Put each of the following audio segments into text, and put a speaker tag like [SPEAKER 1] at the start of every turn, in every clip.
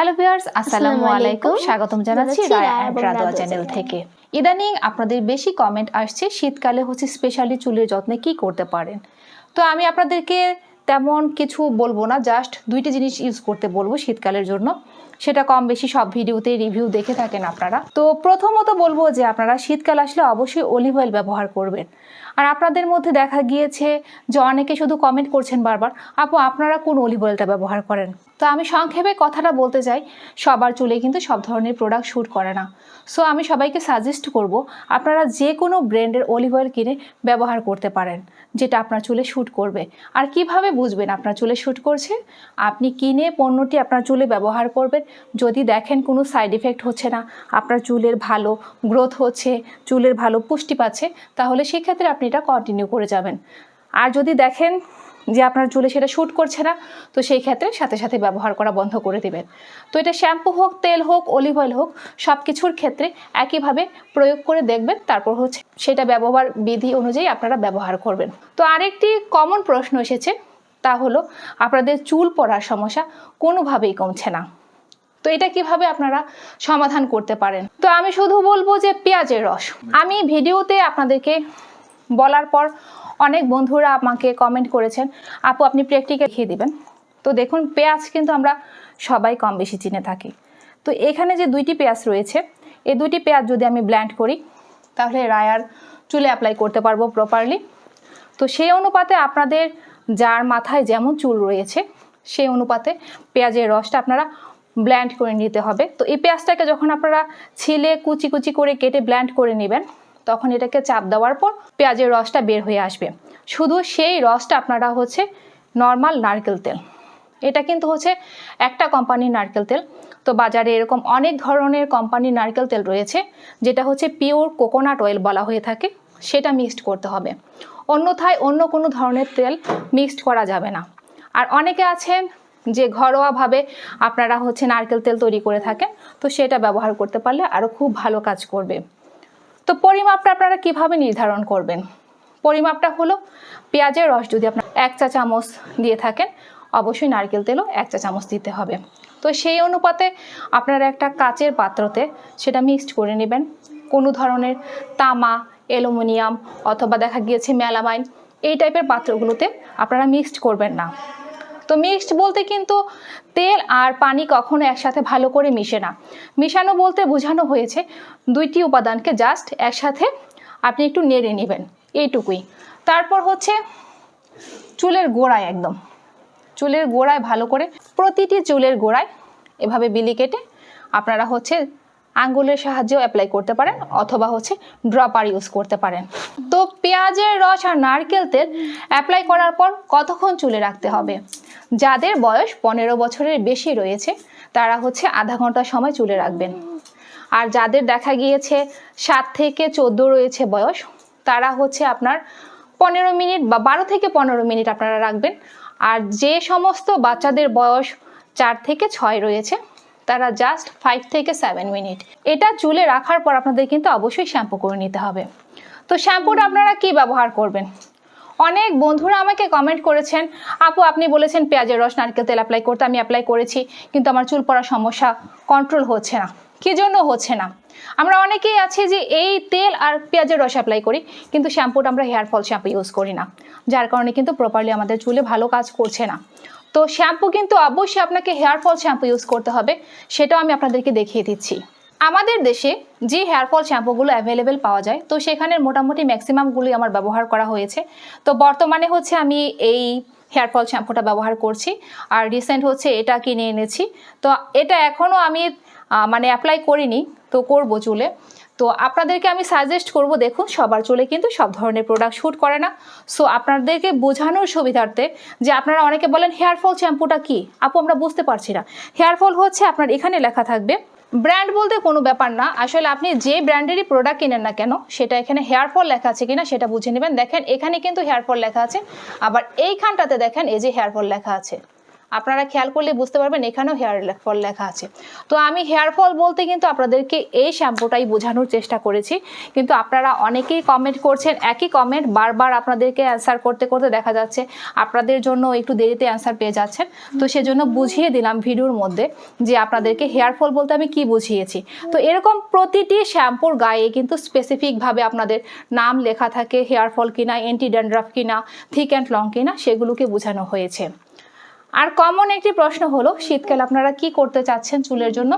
[SPEAKER 1] Hello viewers আসসালামু আলাইকুম। স্বাগতম জানাচ্ছি রায় অ্যান্ড রাদোয়া চ্যানেল। থেকে। ইদানিং আপনাদের বেশি কমেন্ট আসছে শীতকালে হচ্ছে স্পেশালি চুলের যত্নে কি করতে পারেন? তো আমি আপনাদেরকে তেমন কিছু বলব না জাস্ট দুইটি জিনিস ইউজ করতে বলব শীতকালের জন্য। সেটা কম বেশি সব ভিডিওতে রিভিউ দেখে থাকেন আপনারা। তো প্রথমত বলব যে আপনারা শীতকাল আসলে অবশ্যই অলিভ অয়েল ব্যবহার করবেন। আর আপনাদের মধ্যে দেখা গিয়েছে যে অনেকে শুধু কমেন্ট করছেন বারবার। আপু, আপনারা কোন অলিভ অয়েলটা ব্যবহার করেন? তো আমি সংক্ষেপে কথাটা বলতে চাই, সবার চুলে কিন্তু সব ধরনের প্রোডাক্ট শ্যুট করে না। সো আমি সবাইকে সাজেস্ট করব, আপনারা যে কোনো ব্র্যান্ডের অলিভ অয়েল কিনে ব্যবহার করতে পারেন, যেটা আপনার চুলে শ্যুট করবে। আর কীভাবে বুঝবেন আপনার চুলে শ্যুট করছে? আপনি কিনে পণ্যটি আপনার চুলে ব্যবহার করবেন, যদি দেখেন কোনো সাইড ইফেক্ট হচ্ছে না, আপনার চুলের ভালো গ্রোথ হচ্ছে, চুলের ভালো পুষ্টি পাচ্ছে, তাহলে সেক্ষেত্রে আপনি এটা কন্টিনিউ করে যাবেন। আর যদি দেখেন যে আপনার চুলে সেটা শ্যুট করছে না, তো সেই ক্ষেত্রে সাথে সাথে ব্যবহার করা বন্ধ করে দেবেন। তো এটা শ্যাম্পু হোক, তেল হোক অলিভ অয়েল হোক সব কিছুর ক্ষেত্রে একইভাবে প্রয়োগ করে দেখবেন, তারপর হচ্ছে সেটা ব্যবহার বিধি অনুযায়ী আপনারা ব্যবহার করবেন। তো আরেকটি কমন প্রশ্ন এসেছে, তা হলো আপনাদের চুল পড়ার সমস্যা কোনোভাবেই কমছে না। তো এটা কীভাবে আপনারা সমাধান করতে পারেন? তো আমি শুধু বলব যে পেঁয়াজের রস। আমি ভিডিওতে আপনাদেরকে বলার পর অনেক বন্ধুরা আমাকে কমেন্ট করেছেন, আপু, আপনি প্র্যাকটিক্যাল খেয়ে দিবেন। তো দেখুন, পেঁয়াজ কিন্তু আমরা সবাই কম বেশি চিনে থাকি। তো এখানে যে দুইটি পেঁয়াজ রয়েছে, এই দুইটি পেঁয়াজ যদি আমি ব্ল্যান্ড করি, তাহলে রায়ার চুলে অ্যাপ্লাই করতে পারব প্রপারলি তো সেই অনুপাতে আপনাদের যার মাথায় যেমন চুল রয়েছে, সেই অনুপাতে পেঁয়াজের রসটা আপনারা ব্ল্যান্ড করে নিতে হবে। তো এই পেঁয়াজটাকে যখন আপনারা ছিলে কুচি কুচি করে কেটে ব্ল্যান্ড করে নেবেন তখন এটাকে চাপ দেওয়ার পর পেঁয়াজের রসটা বের হয়ে আসবে। শুধু সেই রসটা আপনারা হচ্ছে নর্মাল নারকেল তেল। এটা কিন্তু হচ্ছে একটা কোম্পানির নারকেল তেল। তো বাজারে এরকম অনেক ধরনের কোম্পানির নারকেল তেল রয়েছে, যেটা হচ্ছে পিওর কোকোনাট অয়েল বলা হয়ে থাকে। সেটা মিক্সড করতে হবে। অন্যথায় অন্য কোনো ধরনের তেল মিক্সড করা যাবে না। আর অনেকে আছেন যে ঘরোয়াভাবে আপনারা হচ্ছে নারকেল তেল তৈরি করে থাকেন, তো সেটা ব্যবহার করতে পারলে আরও খুব ভালো কাজ করবে। তো পরিমাপটা আপনারা কীভাবে নির্ধারণ করবেন? পরিমাপটা হলো পেঁয়াজের রস যদি আপনার এক চা চামচ দিয়ে থাকেন, অবশ্যই নারকেল তেলও এক চা চামচ দিতে হবে। তো সেই অনুপাতে আপনারা একটা কাচের পাত্রতে সেটা মিক্সড করে নেবেন। কোনো ধরনের তামা, অ্যালুমিনিয়াম অথবা দেখা গিয়েছে মেলামাইন, এই টাইপের পাত্রগুলোতে আপনারা মিক্সড করবেন না। তো মিক্সড বলতে কিন্তু তেল আর পানি কখনো একসাথে ভালো করে মিশে না। মিশানো বলতে বোঝানো হয়েছে দুইটি উপাদানকে জাস্ট একসাথে আপনি একটু নেড়ে নেবেন, এইটুকুই। তারপর হচ্ছে চুলের গোড়ায় একদম। চুলের গোড়ায় ভালো করে প্রতিটি চুলের গোড়ায় এভাবে বিলি কেটে আপনারা হচ্ছে আঙ্গুলের সাহায্যেও অ্যাপ্লাই করতে পারেন অথবা হচ্ছে ড্রপার ইউজ করতে পারেন। তো পেঁয়াজের রস আর নারকেল তেল অ্যাপ্লাই করার পর কতক্ষণ চুলে রাখতে হবে? যাদের বয়স পনেরো বছরের বেশি রয়েছে, তারা হচ্ছে আধা ঘণ্টা সময় চুলে রাখবেন। আর যাদের দেখা গিয়েছে সাত থেকে চোদ্দ রয়েছে বয়স, তারা হচ্ছে আপনার পনেরো মিনিট বা বারো থেকে পনেরো মিনিট আপনারা রাখবেন। আর যে সমস্ত বাচ্চাদের বয়স চার থেকে ছয় রয়েছে, তারা জাস্ট ফাইভ থেকে সেভেন মিনিট এটা চুলে রাখার পর আপনাদের কিন্তু অবশ্যই শ্যাম্পু করে নিতে হবে। তো শ্যাম্পুটা আপনারা কি ব্যবহার করবেন? অনেক বন্ধুরা আমাকে কমেন্ট করেছেন, আপু, আপনি বলেছেন পেঁয়াজের রস, নারকেল তেল অ্যাপ্লাই করতে, আমি অ্যাপ্লাই করেছি, কিন্তু আমার চুল পড়ার সমস্যা কন্ট্রোল হচ্ছে না। কী জন্য হচ্ছে না? আমরা অনেকেই আছি যে এই তেল আর পেঁয়াজের রস অ্যাপ্লাই করি, কিন্তু শ্যাম্পুটা আমরা হেয়ার ফল শ্যাম্পু ইউজ করি না, যার কারণে কিন্তু প্রপারলি আমাদের চুলে ভালো কাজ করছে না। তো শ্যাম্পু কিন্তু অবশ্যই আপনাকে হেয়ার ফল শ্যাম্পু ইউজ করতে হবে, সেটাও আমি আপনাদেরকে দেখিয়ে দিচ্ছি। আমাদের দেশে যে হেয়ার ফল শ্যাম্পুগুলো অ্যাভেলেবেল পাওয়া যায়, তো সেখানে মোটামুটি ম্যাক্সিমামগুলোই আমার ব্যবহার করা হয়েছে। তো বর্তমানে হচ্ছে আমি এই হেয়ার ফল শ্যাম্পুটা ব্যবহার করছি, আর রিসেন্ট হচ্ছে এটা কিনে এনেছি। তো এটা এখনও আমি মানে অ্যাপ্লাই করিনি, তো করব চুলে। তো আপনাদেরকে আমি সাজেস্ট করব, দেখুন সবার চুলে কিন্তু সব ধরনের প্রোডাক্ট শ্যুট করে না। সো আপনাদেরকে বোঝানোর সুবিধার্থে যে আপনারা অনেকে বলেন হেয়ার ফল শ্যাম্পুটা কি? আপু, আমরা বুঝতে পারছি না। হেয়ার ফল হচ্ছে আপনার এখানে লেখা থাকবে ব্র্যান্ড বলতে কোনো ব্যাপার না। আসলে আপনি যে ব্র্যান্ডেরই প্রোডাক্ট কিনেন না কেন, সেটা এখানে হেয়ার ফল লেখা আছে কিনা সেটা বুঝে নেবেন। দেখেন, এখানে কিন্তু হেয়ার ফল লেখা আছে। আবার এইখানটাতে দেখেন, এই যে হেয়ার ফল লেখা আছে। আপনারা খেয়াল করলে বুঝতে পারবেন এখানেও হেয়ার ফল লেখা আছে। তো আমি হেয়ার ফল বলতে কিন্তু আপনাদেরকে এই শ্যাম্পুটাই বোঝানোর চেষ্টা করেছি। কিন্তু আপনারা অনেকেই কমেন্ট করছেন, একই কমেন্ট বারবার আপনাদেরকে অ্যান্সার করতে করতে দেখা যাচ্ছে আপনাদের জন্য একটু দেরিতে অ্যান্সার পেয়ে যাচ্ছেন। তো সেজন্য বুঝিয়ে দিলাম ভিডিওর মধ্যে যে আপনাদেরকে হেয়ার ফল বলতে আমি কি বুঝিয়েছি। তো এরকম প্রতিটি শ্যাম্পুর গায়ে কিন্তু স্পেসিফিকভাবে আপনাদের নাম লেখা থাকে, হেয়ার ফল কিনা এন্টি ড্যান্ড্রাফ কিনা থিক অ্যান্ড লং কিনা, সেগুলোকে বোঝানো হয়েছে। আর কমন একটি প্রশ্ন হলো, শীতকাল আপনারা কি করতে চাচ্ছেন চুলের জন্য?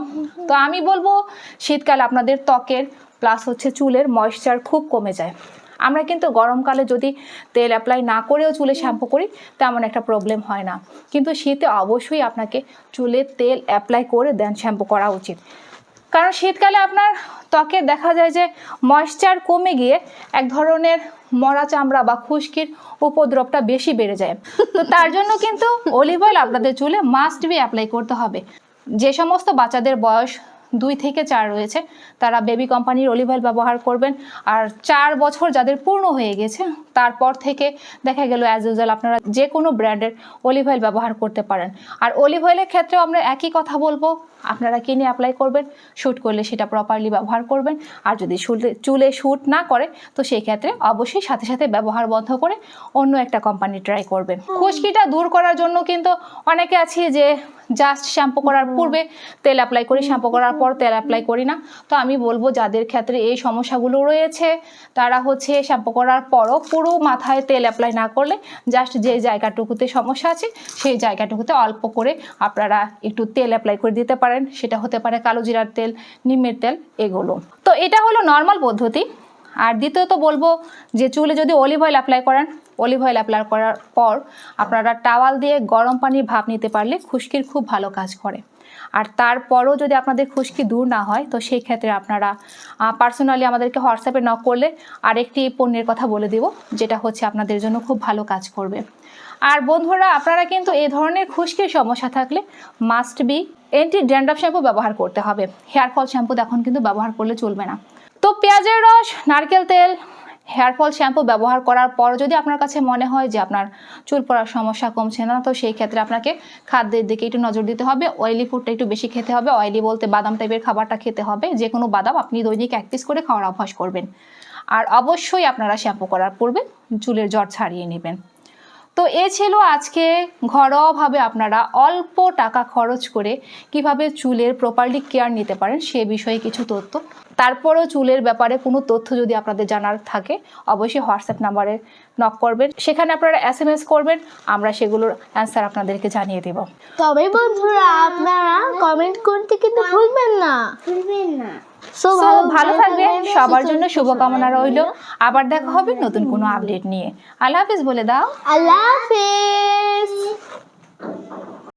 [SPEAKER 1] তো আমি বলব, শীতকাল আপনাদের ত্বকের প্লাস হচ্ছে চুলের ময়শ্চার খুব কমে যায়। আমরা কিন্তু গরমকালে যদি তেল অ্যাপ্লাই না করেও চুলে শ্যাম্পু করি, তেমন একটা প্রবলেম হয় না। কিন্তু শীতে অবশ্যই আপনাকে চুলে তেল অ্যাপ্লাই করে দেন শ্যাম্পু করা উচিত। কারণ শীতকালে আপনার ত্বকে দেখা যায় যে ময়েশ্চার কমে গিয়ে এক ধরনের মরা চামড়া বা খুশকির উপদ্রবটা বেশি বেড়ে যায়। তো তার জন্য কিন্তু অলিভ অয়েল আপনাদের চুলে মাস্ট বি অ্যাপ্লাই করতে হবে। যে সমস্ত বাচ্চাদের বয়স দুই থেকে চার রয়েছে। তারা বেবি কোম্পানির অলিভ অয়েল ব্যবহার করবেন। আর চার বছর যাদের পূর্ণ হয়ে গেছে তারপর থেকে দেখা গেল অ্যাজ ইউজুয়াল আপনারা যে কোনো ব্র্যান্ডের অলিভ অয়েল ব্যবহার করতে পারেন। আর অলিভ অয়েলের ক্ষেত্রেও আমরা একই কথা বলব। আপনারা কিনে অ্যাপ্লাই করবেন শ্যুট করলে সেটা প্রপারলি ব্যবহার করবেন। আর যদি চুলে চুলে শ্যুট না করে তো সেই ক্ষেত্রে অবশ্যই সাথে সাথে ব্যবহার বন্ধ করে অন্য একটা কোম্পানি ট্রাই করবেন। খুশকিটা দূর করার জন্য কিন্তু অনেকে আছে যে জাস্ট শ্যাম্পু করার পূর্বে তেল অ্যাপ্লাই করি শ্যাম্পু করার পর তেল অ্যাপ্লাই করি না। তো আমি বলব যাদের ক্ষেত্রে এই সমস্যাগুলো রয়েছে তারা হচ্ছে শ্যাম্পু করার পরও পুরো মাথায় তেল অ্যাপ্লাই না করলে জাস্ট যে জায়গাটুকুতে সমস্যা আছে সেই জায়গাটুকুতে অল্প করে আপনারা একটু তেল অ্যাপ্লাই করে দিতে পারেন। সেটা হতে পারে কালো জিরার তেল নিমের তেল এগুলো। তো এটা হলো নর্মাল পদ্ধতি। আর দ্বিতীয়ত বলব যে চুলে যদি অলিভ অয়েল অ্যাপ্লাই করেন অলিভ অয়েল অ্যাপ্লাই করার পর আপনারা টাওয়াল দিয়ে গরম পানির ভাপ নিতে পারলে খুশকির খুব ভালো কাজ করে। আর তারপরও যদি আপনাদের খুশকি দূর না হয়, তো সেই ক্ষেত্রে আপনারা পার্সোনালি আমাদেরকে হোয়াটসঅ্যাপে নক করলে আরেকটি পণ্যের কথা বলে দিব, যেটা হচ্ছে আপনাদের জন্য খুব ভালো কাজ করবে। আর বন্ধুরা, আপনারা কিন্তু এই ধরনের খুশকির সমস্যা থাকলে must be anti dandruff shampoo ব্যবহার করতে হবে। হেয়ার ফল শ্যাম্পু এখন কিন্তু ব্যবহার করলে চলবে না। তো পেঁয়াজের রস, নারকেল তেল হেয়ার ফল শ্যাম্পু ব্যবহার করার পর যদি আপনার কাছে মনে হয় যে আপনার চুল পড়ার সমস্যা কমছে না, তো সেই ক্ষেত্রে আপনাকে খাদ্যের দিকে একটু নজর দিতে হবে। অয়েলি ফুডটা একটু বেশি খেতে হবে। অয়েলি বলতে বাদাম টাইপের খাবারটা খেতে হবে। যে কোনো বাদাম আপনি দৈনিক এক পিস করে খাওয়ার অভ্যাস করবেন। আর অবশ্যই আপনারা শ্যাম্পু করার পূর্বে চুলের জ্বর ছাড়িয়ে নেবেন। তো এ ছিল আজকে ঘরোয়াভাবে আপনারা অল্প টাকা খরচ করে কীভাবে চুলের প্রপারলি কেয়ার নিতে পারেন সে বিষয়ে কিছু তথ্য। তারপরেও চুলের ব্যাপারে কোনো তথ্য যদি আপনাদের জানার থাকে অবশ্যই হোয়াটসঅ্যাপ নাম্বারে নক করবেন। সেখানে আপনারা এস এম এস করবেন আমরা সেগুলোর অ্যান্সার আপনাদেরকে জানিয়ে দেব।
[SPEAKER 2] তবে বন্ধুরা আপনারা কমেন্ট করতে কিন্তু ভুলবেন না।
[SPEAKER 3] ভুলবেন না।
[SPEAKER 2] সো
[SPEAKER 1] So, ভালো থাকবেন সবার জন্য শুভকামনা রইল। আবার দেখা হবে নতুন কোনো আপডেট নিয়ে। আল্লাহ হাফিজ বলে দাও।
[SPEAKER 2] আল্লাহ হাফেজ।